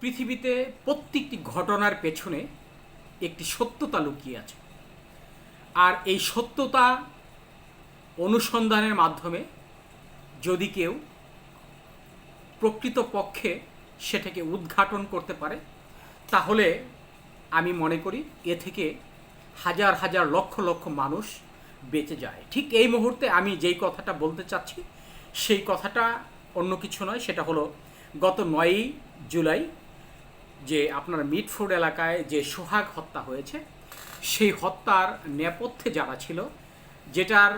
পৃথিবীতে প্রত্যেকটি ঘটনার পেছনে একটি সত্যতা লুকিয়ে আছে। আর এই সত্যতা অনুসন্ধানের মাধ্যমে যদি কেউ প্রকৃতপক্ষে সেটাকে উদ্ঘাটন করতে পারে, তাহলে আমি মনে করি এ থেকে হাজার হাজার লক্ষ লক্ষ মানুষ বেঁচে যায়। ঠিক এই মুহূর্তে আমি যেই কথাটা বলতে চাচ্ছি, সেই কথাটা অন্য কিছু নয়, সেটা হলো গত নয়ই জুলাই যে আপনার মিটফুড এলাকায় যে সোহাগ হত্যা হয়েছে, সেই হত্যার নেপথ্যে যারা ছিল, যেটার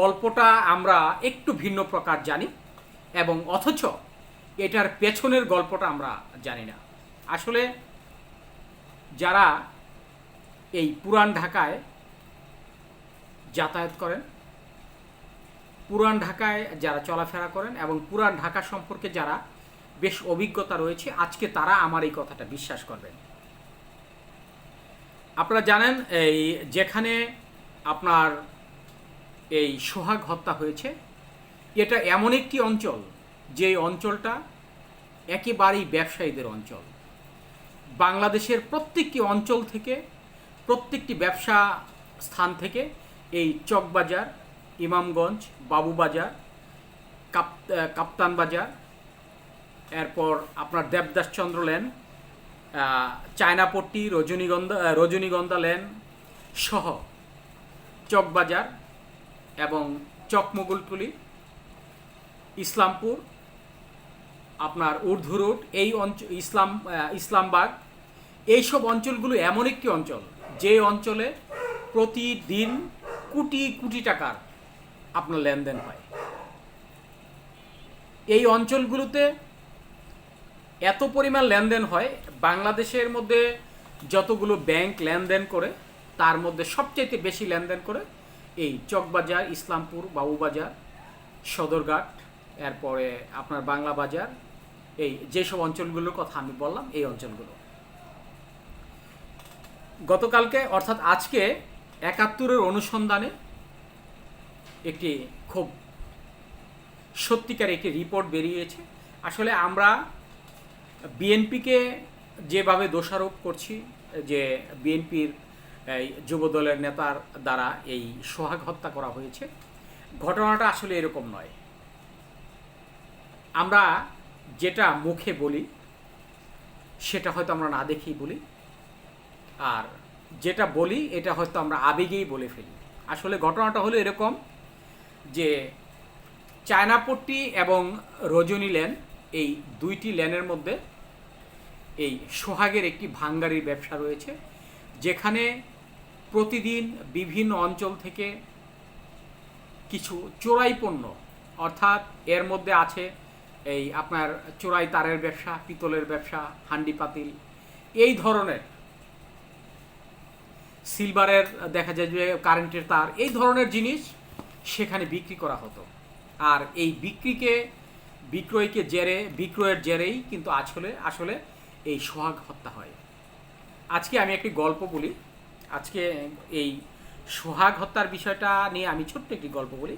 গল্পটা আমরা একটু ভিন্ন প্রকার জানি এবং অথচ এটার পেছনের গল্পটা আমরা জানি না। আসলে যারা এই পুরান ঢাকায় যাতায়াত করেন, পুরান ঢাকায় যারা চলাফেরা করেন এবং পুরান ঢাকা সম্পর্কে যারা বেশ অভিজ্ঞতা রয়েছে। আজকে তারা আমার এই কথাটা বিশ্বাস করবেন আপনারা জানেন, এই যেখানে আপনার এই সোহাগ হত্যা হয়েছে, এটা এমন একটি অঞ্চল, যে অঞ্চলটা একেবারেই ব্যবসায়ীদের অঞ্চল। বাংলাদেশের প্রত্যেকটি অঞ্চল থেকে, প্রত্যেকটি ব্যবসা স্থান থেকে এই চকবাজার, ইমামগঞ্জ, বাবুবাজার, কাপ কাপ্তান বাজার এরপর আপনার দেবদাসচন্দ্র লেন চায়নাপট্টি, রজনীগন্ধা রজনীগন্ধা লেন সহ চকবাজার এবং চকমগুলটুলি ইসলামপুর, আপনার উর্ধু রোড, এই অঞ্চল ইসলাম ইসলামবাগ, এইসব অঞ্চলগুলো এমন একটি অঞ্চল যে অঞ্চলে প্রতিদিন কোটি কোটি টাকার আপনার লেনদেন হয়। এই অঞ্চলগুলোতে এত পরিমাণ লেনদেন হয়, বাংলাদেশের মধ্যে যতগুলো ব্যাংক লেনদেন করে, তার মধ্যে সবচাইতে বেশি লেনদেন করে এই চকবাজার, ইসলামপুর বাবুবাজার সদরঘাট, এরপরে আপনার বাংলা বাজার, এই যেসব অঞ্চলগুলোর কথা আমি বললাম, এই অঞ্চলগুলো। গতকালকে, অর্থাৎ আজকে, একাত্তরের অনুসন্ধানে একটি খুব সত্যিকার একটি রিপোর্ট বেরিয়েছে। আসলে আমরা বিএনপিকে যেভাবে দোষারোপ করছি, যে বিএনপির যুবদলের নেতার দ্বারা এই সোহাগ হত্যা করা হয়েছে, ঘটনাটা আসলে এরকম নয়। আমরা যেটা মুখে বলি, সেটা হয়তো আমরা না দেখেই বলি, আর যেটা বলি, এটা হয়তো আমরা আবেগেই বলে ফেলি। আসলে ঘটনাটা হলো এরকম যে চায়নাপট্টি এবং রজনী লেন, এই দুইটি লেনের মধ্যে এই সোহাগের একটি ভাঙ্গারির ব্যবসা রয়েছে, যেখানে প্রতিদিন বিভিন্ন অঞ্চল থেকে কিছু চোরাই পণ্য, অর্থাৎ এর মধ্যে আছে এই আপনার চোরাই তারের ব্যবসা, পিতলের ব্যবসা, হান্ডি পাতিল, এই ধরনের সিলভারের দেখা যায় যে কারেন্টের তার, এই ধরনের জিনিস সেখানে বিক্রি করা হতো। আর এই বিক্রিকে, বিক্রয়কে জেরে, বিক্রয়ের জেরেই কিন্তু আসলে আসলে এই সোহাগ হত্যা হয়। আজকে আমি একটি গল্প বলি। আজকে এই সোহাগ হত্যার বিষয়টা নিয়ে আমি ছোট্ট একটি গল্প বলি।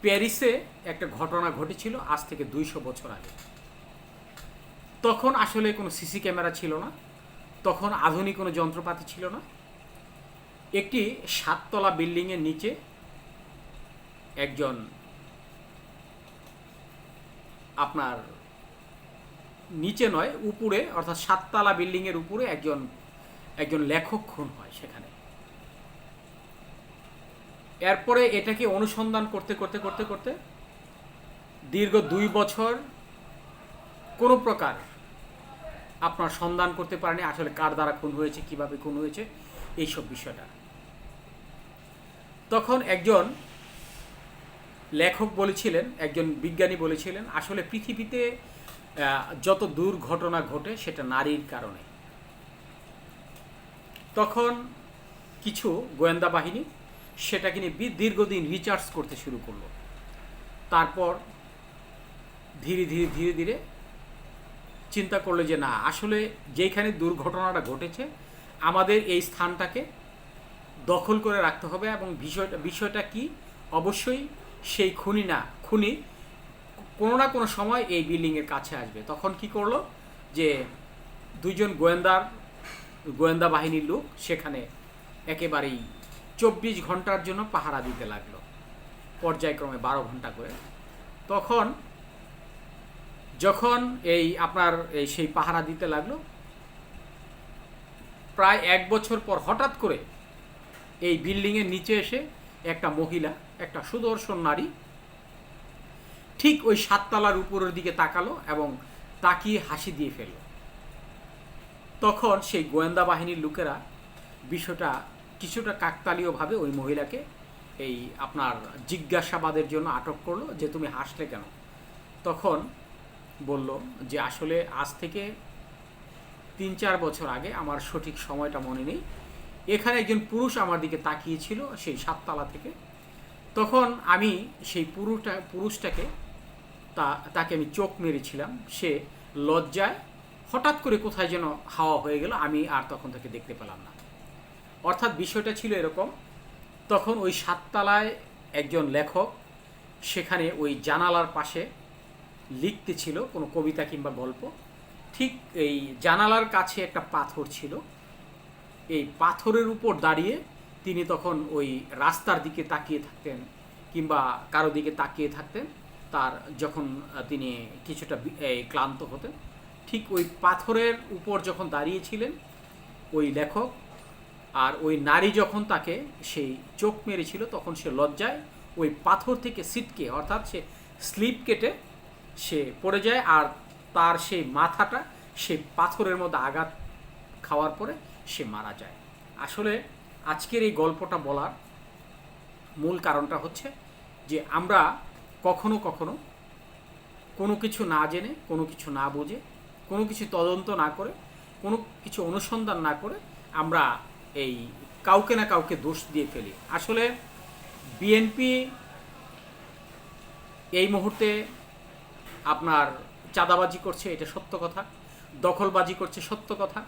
প্যারিসে একটা ঘটনা ঘটেছিল আজ থেকে দুইশো বছর আগে। তখন আসলে কোনো সিসি ক্যামেরা ছিল না। তখন আধুনিক কোনো যন্ত্রপাতি ছিল না। একটি সাততলা বিল্ডিংয়ের নিচে একজন আপনার নিচে নয়, উপরে, অর্থাৎ সাততলা বিল্ডিংয়ের উপরে একজন একজন লেখক খুন হয় সেখানে। এরপরে এটাকে অনুসন্ধান করতে করতে করতে করতে দীর্ঘ দুই বছর কোনো প্রকার আপনার সন্ধান করতে পারেনি, আসলে কার দ্বারা খুন হয়েছে, কীভাবে খুন হয়েছে, এইসব বিষয়টা। তখন একজন লেখক বলেছিলেন, একজন বিজ্ঞানী বলেছিলেন, আসলে পৃথিবীতে যত দুর্ঘটনা ঘটে সেটা নারীর কারণে। তখন কিছু গোয়েন্দা বাহিনী সেটাকে নিয়ে দীর্ঘদিন রিচার্জ করতে শুরু করল। তারপর ধীরে ধীরে ধীরে ধীরে চিন্তা করল যে না, আসলে যেখানে দুর্ঘটনাটা ঘটেছে, আমাদের এই স্থানটাকে দখল করে রাখতে হবে এবং বিষয়টা বিষয়টা কি? অবশ্যই সেই খুনি না, খুনি কোনো না কোনো সময় এই বিল্ডিংয়ের কাছে আসবে। তখন কি করল যে দুইজন গোয়েন্দার, গোয়েন্দা বাহিনীর লোক সেখানে একেবারেই চব্বিশ ঘণ্টার জন্য পাহারা দিতে লাগল। পর্যায়ক্রমে বারো ঘণ্টা করে। তখন যখন এই আপনার এই সেই পাহারা দিতে লাগল, প্রায় এক বছর পর হঠাৎ করে এই বিল্ডিংয়ের নিচে এসে একটা মহিলা, একটা সুদর্শন নারী ঠিক ওই সাততলার উপরের দিকে তাকালো এবং তাকিয়ে হাসি দিয়ে ফেলল। তখন সেই গোয়েন্দা বাহিনীর লোকেরা বিষয়টা কিছুটা কাকতালীয়ভাবে ওই মহিলাকে এই আপনার জিজ্ঞাসাবাদের জন্য আটক করল যে, তুমি হাসলে কেন? তখন বলল যে, আসলে আজ থেকে তিন চার বছর আগে আমার সঠিক সময়টা মনে নেই। এখানে একজন পুরুষ আমার দিকে তাকিয়েছিল সেই সাততলা থেকে। তখন আমি সেই পুরুষটা পুরুষটাকে তা, তাকে আমি চোখ মেরেছিলাম। সে লজ্জায় হঠাৎ করে কোথায় যেন হাওয়া হয়ে গেল, আমি আর তখন তাকে দেখতে পেলাম না। অর্থাৎ বিষয়টা ছিল এরকম, তখন ওই সাততলায় একজন লেখক সেখানে ওই জানালার পাশে লিখতে ছিল কোনো কবিতা কিংবা গল্প। ঠিক এই জানালার কাছে একটা পাথর ছিল। এই পাথরের উপর দাঁড়িয়ে তিনি তখন ওই রাস্তার দিকে তাকিয়ে থাকতেন কিংবা কারও দিকে তাকিয়ে থাকতেন। তার যখন তিনি কিছুটা ক্লান্ত হতেন, ঠিক ওই পাথরের উপর যখন দাঁড়িয়েছিলেন, ওই লেখক আর ওই নারী যখন তাকে সেই চোখ মেরেছিল, তখন সে লজ্জায় ওই পাথর থেকে সিটকে অর্থাৎ সে স্লিপ কেটে সে পড়ে যায় আর তার সেই মাথাটা সেই পাথরের মধ্যে আঘাত খাওয়ার পরে সে মারা যায়। আসলে আজকের এই গল্পটা বলার মূল কারণটা হচ্ছে যে আমরা কখনো কখনো কোনো কিছু না জেনে, কোনো কিছু না বুঝে, কোনো কিছু তদন্ত না করে, কোনো কিছু অনুসন্ধান না করে আমরা এই কাউকে না কাউকে দোষ দিয়ে ফেলি। আসলে বিএনপি এই মুহূর্তে আপনার চাঁদাবাজি করছে, এটা সত্য কথা। দখলবাজি করছে, সত্য কথা।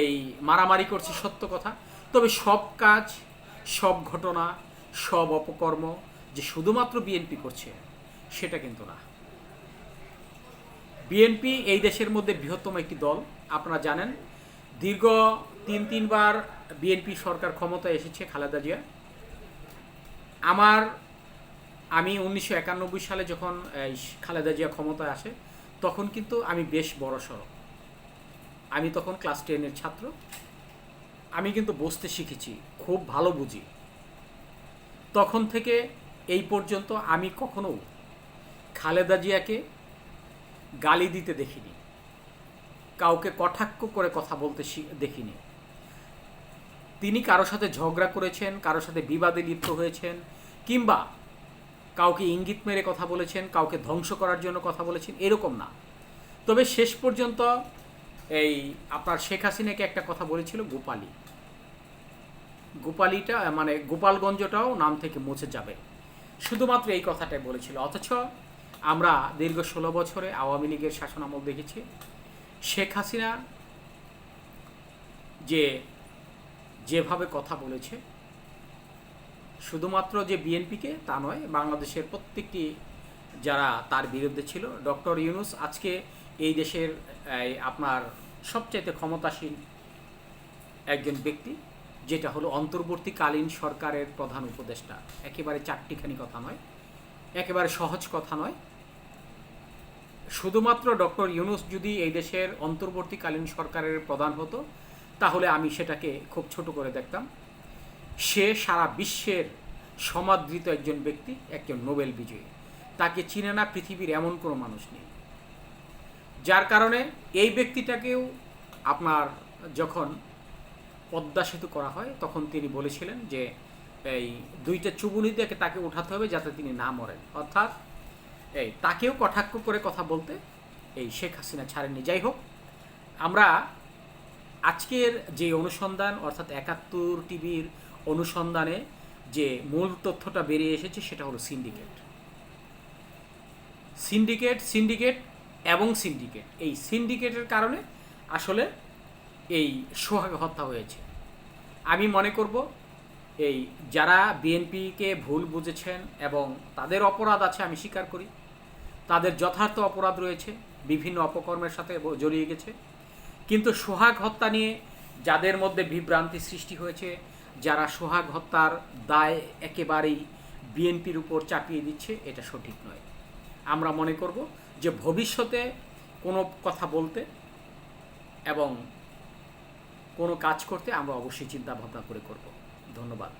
এই মারামারি করছে, সত্য কথা। তবে সব কাজ, সব ঘটনা, সব অপকর্ম যে শুধুমাত্র বিএনপি করছে, সেটা কিন্তু না। বিএনপি এই দেশের মধ্যে বৃহত্তম একটি দল। আপনারা জানেন, দীর্ঘ তিন, তিনবার বিএনপি সরকার ক্ষমতায় এসেছে খালেদা জিয়া। আমার, আমি উনিশশো একানব্বই সালে যখন খালেদা জিয়া ক্ষমতায় আসে, তখন কিন্তু আমি বেশ বড় সড়ো। আমি তখন ক্লাস টেনের ছাত্র। আমি কিন্তু বসতে শিখেছি, খুব ভালো বুঝি। তখন থেকে এই পর্যন্ত আমি কখনো খালেদা জিয়াকে গালি দিতে দেখিনি। কাউকে কটাক্ষ করে কথা বলতে দেখিনি। তিনি কারোর সাথে ঝগড়া করেছেন কারোর সাথে বিবাদে লিপ্ত হয়েছেন, কিংবা কাউকে ইঙ্গিত মেরে কথা বলেছেন, কাউকে ধ্বংস করার জন্য কথা বলেছেন, এরকম না। তবে শেষ পর্যন্ত এই আপনার শেখ হাসিনাকে একটা কথা বলেছিল গোপালী। গোপালীটা মানে গোপালগঞ্জটাও নাম থেকে মুছে যাবে। শুধুমাত্র এই কথাটাই বলেছিল। অথচ আমরা দীর্ঘ ষোলো বছরে আওয়ামী লীগের শাসনামল দেখেছি। শেখ হাসিনা যে যেভাবে কথা বলেছে, শুধুমাত্র যে বিএনপিকে তা নয়, বাংলাদেশের প্রত্যেকটি যারা তার বিরুদ্ধে ছিল, ডক্টর ইউনুস আজকে এই দেশের আপনার সবচাইতে ক্ষমতাসীন একজন ব্যক্তি। যেটা হলো অন্তর্বর্তীকালীন সরকারের প্রধান উপদেষ্টা। একেবারে চারটিখানি কথা নয়, একেবারে সহজ কথা নয়। শুধুমাত্র ডক্টর ইউনুস যদি এই দেশের অন্তর্বর্তীকালীন সরকারের প্রধান হতো, তাহলে আমি সেটাকে খুব ছোট করে দেখতাম। সে সারা বিশ্বের সমাদৃত একজন ব্যক্তি, একজন নোবেল বিজয়ী। তাকে চিনে না পৃথিবীর এমন কোনো মানুষ নেই। যার কারণে এই ব্যক্তিটাকেও আপনার যখন পদ্মা সেতু করা হয়, তখন তিনি বলেছিলেন যে, এই দুইটা চুবুনি থেকে তাকে উঠাতে হবে যাতে তিনি না মরেন। অর্থাৎ, এই তাকেও কটাক্ষ করে কথা বলতে এই শেখ হাসিনা ছাড়েননি। যাই হোক, আমরা আজকের যে অনুসন্ধান, অর্থাৎ একাত্তর টিভির অনুসন্ধানে যে মূল তথ্যটা বেরিয়ে এসেছে, সেটা হলো সিন্ডিকেট। সিন্ডিকেট সিন্ডিকেট এবং সিন্ডিকেট। এই সিন্ডিকেটের কারণে আসলে এই সোহাগ হত্যা হয়েছে। আমি মনে করব, এই যারা বিএনপিকে ভুল বুঝেছেন এবং তাদের অপরাধ আছে আমি স্বীকার করি। তাদের যথার্থ অপরাধ রয়েছে, বিভিন্ন অপকর্মের সাথে জড়িয়ে গেছে। কিন্তু সোহাগ হত্যা নিয়ে যাদের মধ্যে বিভ্রান্তি সৃষ্টি হয়েছে, যারা সোহাগ হত্যার দায় একেবারেই বিএনপির উপর চাপিয়ে দিচ্ছে, এটা সঠিক নয়। আমরা মনে করব যে ভবিষ্যতে কোনো কথা বলতে এবং কোনো কাজ করতে আমরা অবশ্যই চিন্তা ভাবনা করে করব। ধন্যবাদ।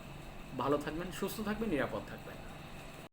ভালো থাকবেন, সুস্থ থাকবেন, নিরাপদ থাকবেন।